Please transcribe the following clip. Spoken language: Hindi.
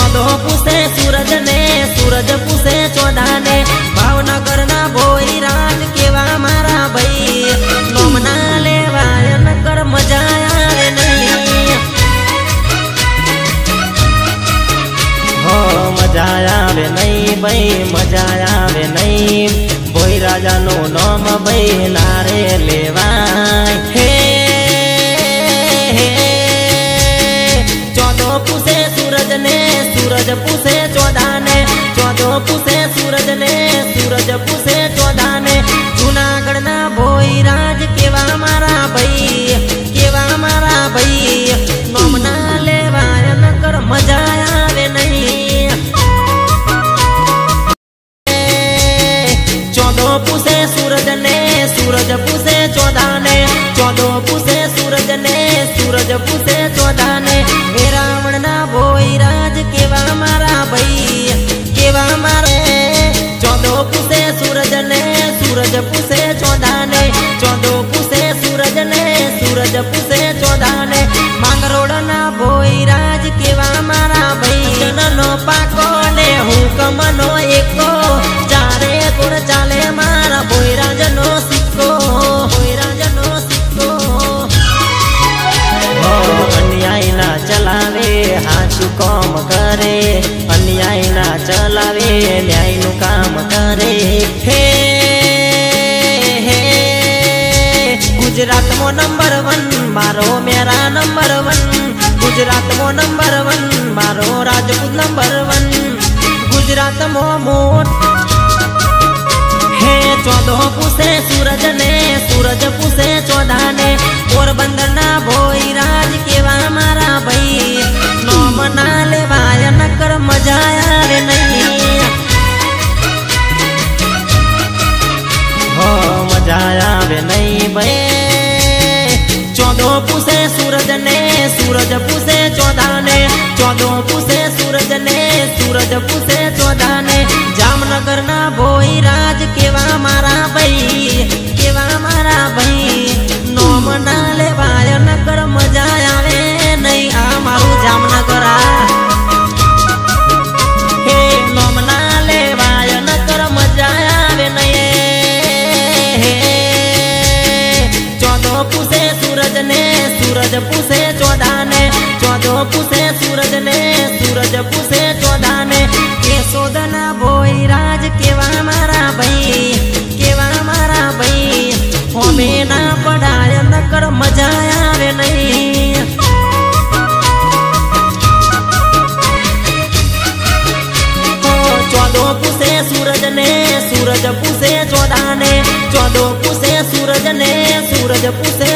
ચોદો પૂછે સૂરજ ને સૂરજ પૂછે ચોદા ને ભાવનગર ના ભોઈ રાજ કેવા મારા ભાઈ નોમના લેવાય નકર મજા આવે નહીં હો મજા આવે નહીં ભાઈ મજા આવે નહીં ભોઈ રાજાનું નામ ભાઈ નારે લેવાય पुसे चौदह ने चौदह पुसे सूरज ने सूरज पुसे चौदह ने जूनागढ़ ना भोई राज केवा मारा भाई, केवा मारा भाई। नोमना लेवा न कर मज़ा आवे नहीं। चौदह पुसे सूरज ने सूरज पुसे चौदह ने चौदह पुसे सूरज ने सूरज पुसे જપુસે ચોદાને માંગરોડના ભોઈ રાજ કેવા મારા ભૈયનનો પાકો ને હું કમનો એકો ચારે ગુણ ચાલે મારા ભોઈ રાજનો સિક્કો ભોઈ રાજનો સિક્કો અન્યાયના ચલાવે હાચું કોમ કરે અન્યાયના ચલાવે ન્યાયનું કામ કરે હે गुजरात मो नंबर वन, मारो मेरा नंबर वन। गुजरात मो नंबर वन, मारो राजपूत नंबर वन। गुजरात मो मोर। हे चौदह पुसे सूरज ने, सूरज पुसे चौदह ने। पोरबंदर ना भोई, राज के वा मारा भाई। नो मना ले भाई नकर मज़ा यार नहीं हो मज़ा आवे नहीं भाई। पूसे सूरज ने सूरज पुसे चौदह सूरज पुसे चौदह ने चौदो पुसे सूरज ने सूरज पुसे चौदह ने के सोदना भोई राज केवा मारा भाई, केवा मारा भाई। होमे ना पढ़ाय नकर मज़ा आवे नहीं। सूरज ने सूरज पूसे चौदह ने चौदो पुसे सूरज ने सूरज पुसे